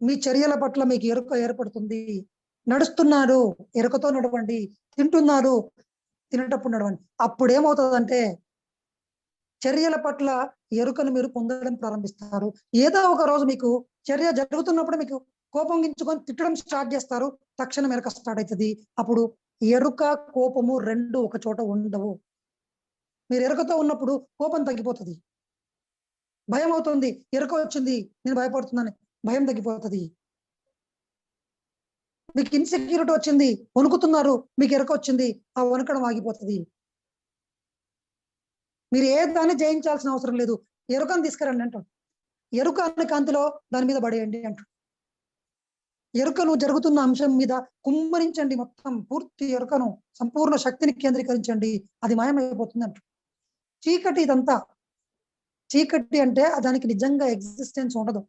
మీ చర్యల పట్ల మీకు ఎరుక ఏర్పడుతుంది. నడుస్తున్నారు ఎరుకతో నడవండి. తింటున్నారు తినేటప్పుడు నడవండి. అప్పుడు ఏమవుతుందంటే చర్యల పట్ల ఎరుకను మీరు పొందడం ప్రారంభిస్తారు. ఏదో ఒక రోజు మీకు చర్య జరుగుతున్నప్పుడు మీకు కోపం గించుకొని తిట్టడం స్టార్ట్ చేస్తారు. తక్షణం ఎరుక స్టార్ట్ అవుతుంది అప్పుడు ఎరుక కోపము రెండు ఒక చోట ఉండవు. మీరు ఎరుకతో ఉన్నప్పుడు కోపం తగ్గిపోతుంది. భయం అవుతుంది ఎరుక వచ్చింది నేను భయపడుతున్నాను. భయం తగ్గిపోతుంది. మీకు ఇన్సెక్యూరిటీ వచ్చింది వణుకుతున్నారు మీకు ఎరుక వచ్చింది ఆ వణకడం ఆగిపోతుంది. మీరు ఏ దాన్ని జయించాల్సిన అవసరం లేదు. ఎరుకను తీసుకురండి అంటాడు ఎరుక అనే కాంతిలో దాని మీద పడేయండి అంటాడు ఎరుకను జరుగుతున్న అంశం మీద కుమ్మరించండి మొత్తం పూర్తి ఎరుకను సంపూర్ణ శక్తిని కేంద్రీకరించండి అది మాయమైపోతుంది అంటాడు చీకటి ఇదంతా చీకటి అంటే దానికి నిజంగా ఎగ్జిస్టెన్స్ ఉండదు.